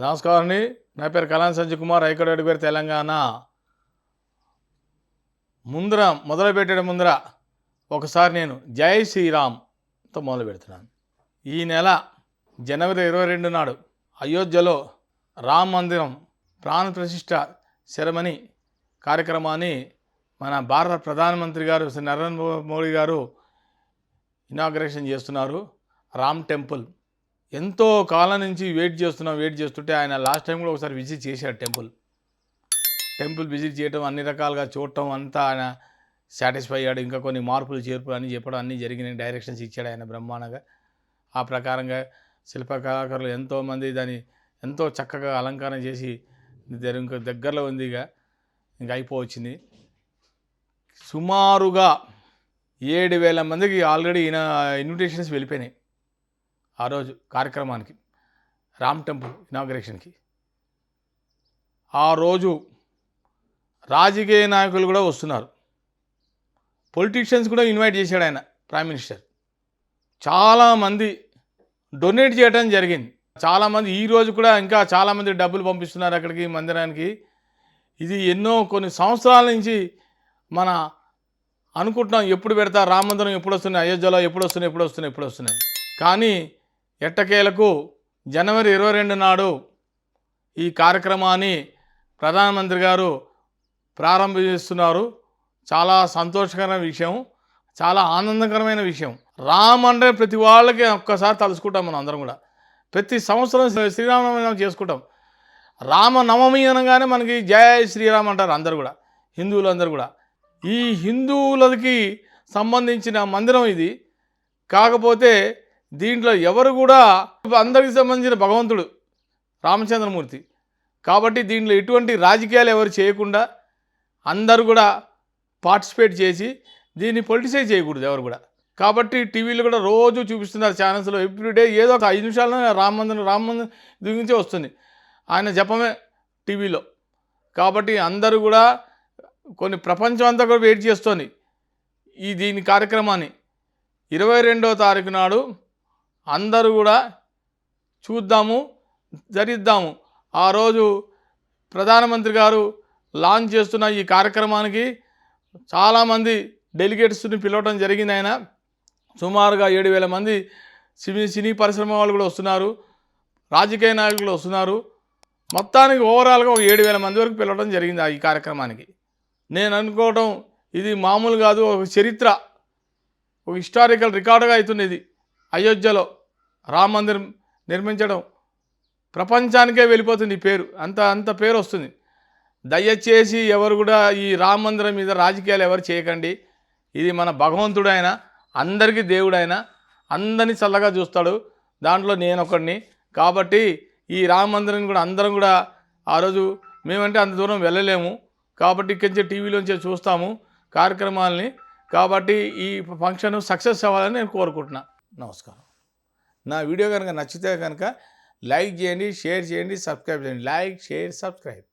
నమస్కారం అండి. నా పేరు కళాన్ సంజయ్ కుమార్ హైకోర్టు పేరు తెలంగాణ. ముందర మొదలుపెట్టే ముందర ఒకసారి నేను జై శ్రీరామ్తో మొదలు పెడుతున్నాను. ఈ నెల జనవరి ఇరవై రెండు నాడు అయోధ్యలో రామ్ మందిరం ప్రాణ ప్రతిష్ట శరమణి కార్యక్రమాన్ని మన భారత ప్రధానమంత్రి గారు శ్రీ నరేంద్ర మోడీ గారు ఇనాగ్రేషన్ చేస్తున్నారు. రామ్ టెంపుల్. ఎంతో కాలం నుంచి వెయిట్ చేస్తున్నాం వెయిట్ చేస్తుంటే ఆయన లాస్ట్ టైం కూడా ఒకసారి విజిట్ చేశాడు టెంపుల్. టెంపుల్ విజిట్ చేయడం అన్ని రకాలుగా చూడటం అంతా ఆయన సాటిస్ఫై అయ్యాడు. ఇంకా కొన్ని మార్పులు చేర్పులు అన్నీ చెప్పడం అన్నీ జరిగినాయి డైరెక్షన్స్ ఇచ్చాడు ఆయన బ్రహ్మాండంగా. ఆ ప్రకారంగా శిల్పకళాకారులు ఎంతోమంది దాన్ని ఎంతో చక్కగా అలంకరణ చేసి దగ్గర- ఇంకా దగ్గరలో ఉంది ఇక. ఇంకా అయిపోవచ్చింది. సుమారుగా ఏడు వేల మందికి ఆల్రెడీ ఈయన ఇన్విటేషన్స్ వెళ్ళిపోయినాయి. ఆ రోజు కార్యక్రమానికి రామ్ టెంపుల్ ఇనాగ్రేషన్కి. ఆ రోజు రాజకీయ నాయకులు కూడా వస్తున్నారు. పొలిటీషియన్స్ కూడా ఇన్వైట్ చేశాడు ఆయన ప్రైమ్ మినిస్టర్. చాలామంది డొనేట్ చేయడం జరిగింది. చాలామంది ఈ రోజు కూడా ఇంకా చాలామంది డబ్బులు పంపిస్తున్నారు అక్కడికి మందిరానికి. ఇది ఎన్నో కొన్ని సంవత్సరాల నుంచి మన అనుకుంటున్నాం ఎప్పుడు పెడతా రామ మందిరం ఎప్పుడు వస్తున్నాయి అయోధ్యలో ఎప్పుడు వస్తున్నాయి ఎప్పుడు వస్తున్నాయి ఎప్పుడు వస్తున్నాయి. కానీ ఎట్టకేలకు జనవరి ఇరవై రెండు నాడు ఈ కార్యక్రమాన్ని ప్రధానమంత్రి గారు ప్రారంభిస్తున్నారు. చాలా సంతోషకరమైన విషయం చాలా ఆనందకరమైన విషయం. రామ్ అంటే ప్రతి వాళ్ళకి ఒక్కసారి తలుచుకుంటాం మనం అందరం కూడా. ప్రతి సంవత్సరం శ్రీరామనవమి చేసుకుంటాం. రామనవమి అనగానే మనకి జయ శ్రీరామ్ అంటారు అందరు కూడా హిందువులు అందరు కూడా. ఈ హిందువులకి సంబంధించిన మందిరం ఇది. కాకపోతే దీంట్లో ఎవరు కూడా అందరికి సంబంధించిన భగవంతుడు రామచంద్రమూర్తి. కాబట్టి దీంట్లో ఎటువంటి రాజకీయాలు ఎవరు చేయకుండా అందరూ కూడా పార్టిసిపేట్ చేసి దీన్ని పొలిటిసైజ్ చేయకూడదు ఎవరు కూడా. కాబట్టి టీవీలో కూడా రోజు చూపిస్తున్నారు ఛానల్స్లో ఎవ్రీడే ఏదో ఒక ఐదు నిమిషాల్లో రామ మందిరం రామ మందిరం గురించే వస్తుంది. ఆయన జపమే టీవీలో. కాబట్టి అందరూ కూడా కొన్ని ప్రపంచం అంతా కూడా వెయిట్ చేస్తోంది ఈ దీని కార్యక్రమాన్ని. ఇరవై రెండవ తారీఖు నాడు అందరూ కూడా చూద్దాము ధరిద్దాము ఆ రోజు ప్రధానమంత్రి గారు లాంచ్ చేస్తున్న ఈ కార్యక్రమానికి చాలామంది డెలిగేట్స్ని పిలవడం జరిగింది ఆయన. సుమారుగా ఏడు వేల మంది సినీ సినీ పరిశ్రమ వాళ్ళు కూడా వస్తున్నారు. రాజకీయ నాయకులు వస్తున్నారు. మొత్తానికి ఓవరాల్గా ఒక ఏడు వేల మంది వరకు పిలవడం జరిగింది ఈ కార్యక్రమానికి. నేను అనుకోవటం ఇది మామూలు కాదు ఒక చరిత్ర ఒక హిస్టారికల్ రికార్డుగా అవుతుంది ఇది అయోధ్యలో రామ మందిరం నిర్మించడం ప్రపంచానికే వెళ్ళిపోతుంది ఈ పేరు. అంత అంత పేరు వస్తుంది. దయచేసి ఎవరు కూడా ఈ రామ మందిరం మీద రాజకీయాలు ఎవరు చేయకండి. ఇది మన భగవంతుడు ఆయన అందరికీ దేవుడు ఆయన అందరినీ చల్లగా చూస్తాడు. దాంట్లో నేను ఒకడిని. కాబట్టి ఈ రామ మందిరం కూడా అందరం కూడా ఆ రోజు మేమంటే అంత దూరం వెళ్ళలేము. కాబట్టి ఇక్కడి నుంచి టీవీలోంచి చూస్తాము కార్యక్రమాలని. కాబట్టి ఈ ఫంక్షన్ సక్సెస్ అవ్వాలని నేను కోరుకుంటున్నాను నమస్కారం. నా వీడియో కనుక నచ్చితే కనుక లైక్ చేయండి షేర్ చేయండి సబ్స్క్రైబ్ చేయండి. Like share subscribe.